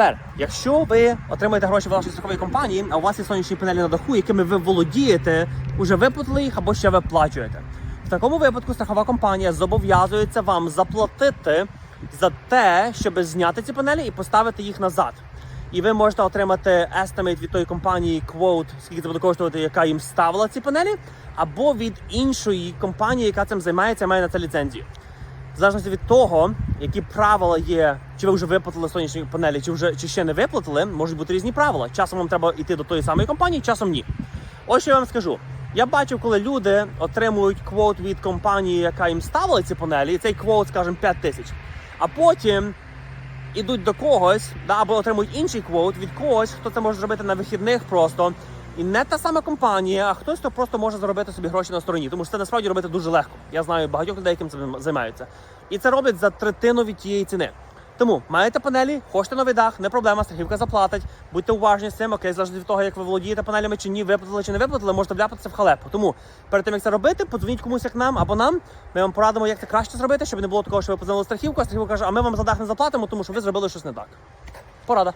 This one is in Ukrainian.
Тепер, якщо ви отримаєте гроші в вашій страховій компанії, а у вас є сонячні панелі на даху, якими ви володієте, уже виплатили їх або ще виплачуєте. В такому випадку страхова компанія зобов'язується вам заплатити за те, щоб зняти ці панелі і поставити їх назад. І ви можете отримати estimate від тої компанії quote, скільки це буде коштувати, яка їм ставила ці панелі, або від іншої компанії, яка цим займається, має на це ліцензію. В залежності від того, які правила є, чи ви вже виплатили сонячні панелі, чи вже чи ще не виплатили, можуть бути різні правила. Часом вам треба йти до тої самої компанії, часом ні. Ось що я вам скажу. Я бачив, коли люди отримують квот від компанії, яка їм ставила ці панелі, і цей квот, скажімо, 5 тисяч. А потім ідуть до когось, да, або отримують інший квот від когось, хто це може зробити на вихідних просто. І не та сама компанія, а хтось, хто просто може заробити собі гроші на стороні. Тому що це насправді робити дуже легко. Я знаю багатьох людей, яким цим займаються. І це роблять за третину від тієї ціни. Тому маєте панелі, хочете новий дах, не проблема, страхівка заплатить. Будьте уважні з цим, окей, залежно від того, як ви володієте панелями чи ні, виплатили чи не виплатили, можете вляпатися в халепу. Тому перед тим як це робити, подзвоніть комусь як нам або нам. Ми вам порадимо, як це краще зробити, щоб не було такого, що ви позвонили страхівку, а страхівка каже, а ми вам за дах не заплатимо, тому що ви зробили щось не так. Порада.